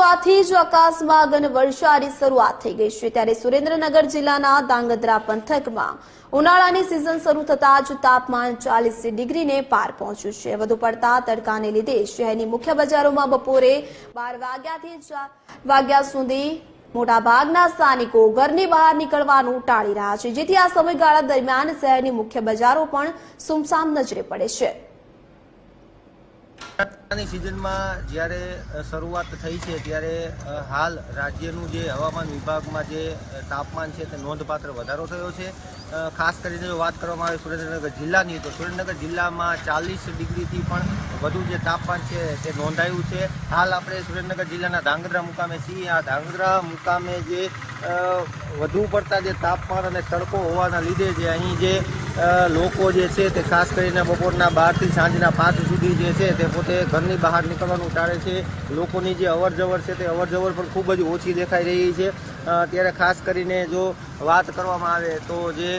શરૂઆતથી જ આકાશમાં ઘન વર્ષાની શરૂઆત થઈ ગઈ છે. ત્યારે સુરેન્દ્રનગર જિલ્લાના દાંગધ્રા પંથકમાં ઉનાળાની સિઝન શરૂ થતાં જ તાપમાન ચાલીસ ડિગ્રીને પાર પહોંચ્યું છે. વધુ પડતા તડકાને લીધે શહેરની મુખ્ય બજારોમાં બપોરે બાર વાગ્યાથી ચાર વાગ્યા સુધી મોટાભાગના સ્થાનિકો ઘરની બહાર નીકળવાનું ટાળી રહ્યા છે. જેથી આ સમયગાળા દરમિયાન શહેરની મુખ્ય બજારો પણ સુમસામ નજરે પડે છે. ઉનાળાની સિઝનમાં જ્યારે શરૂઆત થઈ છે, ત્યારે હાલ રાજ્યનું જે હવામાન વિભાગમાં જે તાપમાન છે તે નોંધપાત્ર વધારો થયો છે. ખાસ કરીને વાત કરવામાં આવે સુરેન્દ્રનગર જિલ્લાની, તો સુરેન્દ્રનગર જિલ્લામાં ચાલીસ ડિગ્રીથી પણ વધુ જે તાપમાન છે તે નોંધાયું છે. હાલ આપણે સુરેન્દ્રનગર જિલ્લાના ધાંગધ્રા મુકામે છીએ. આ ધાંગધ્રા મુકામે જે વધુ પડતા જે તાપમાન અને તડકો હોવાના લીધે જે અહીં જે લોકો જે છે તે ખાસ કરીને બપોરના બારથી સાંજના પાંચ સુધી જે છે તે પોતે ઘરની બહાર નીકળવાનું ટાળે છે. લોકોની જે અવર છે તે અવર પણ ખૂબ જ ઓછી દેખાઈ રહી છે. ત્યારે ખાસ કરીને જો વાત કરવામાં આવે તો જે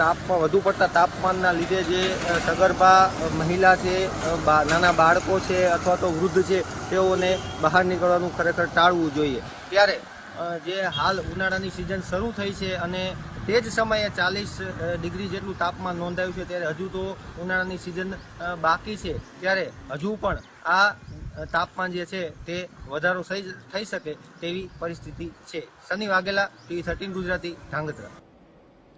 તાપમાં વધુ પડતા તાપમાનના લીધે જે સગર્ભા મહિલા છે નાના બાળકો છે અથવા તો વૃદ્ધ છે, તેઓને બહાર નીકળવાનું ખરેખર ટાળવું જોઈએ. ત્યારે જે હાલ ઉનાળાની સિઝન શરૂ થઈ છે અને તે જ સમયે ચાલીસ ડિગ્રી જેટલું તાપમાન નોંધાયું છે, ત્યારે હજુ તો ઉનાળાની સિઝન બાકી છે. ત્યારે હજુ પણ આ તાપમાન જે છે તે વધારો થઈ શકે તેવી પરિસ્થિતિ છે. Shani Vaghela TV thirteen Gujarati, Dhrangadhra.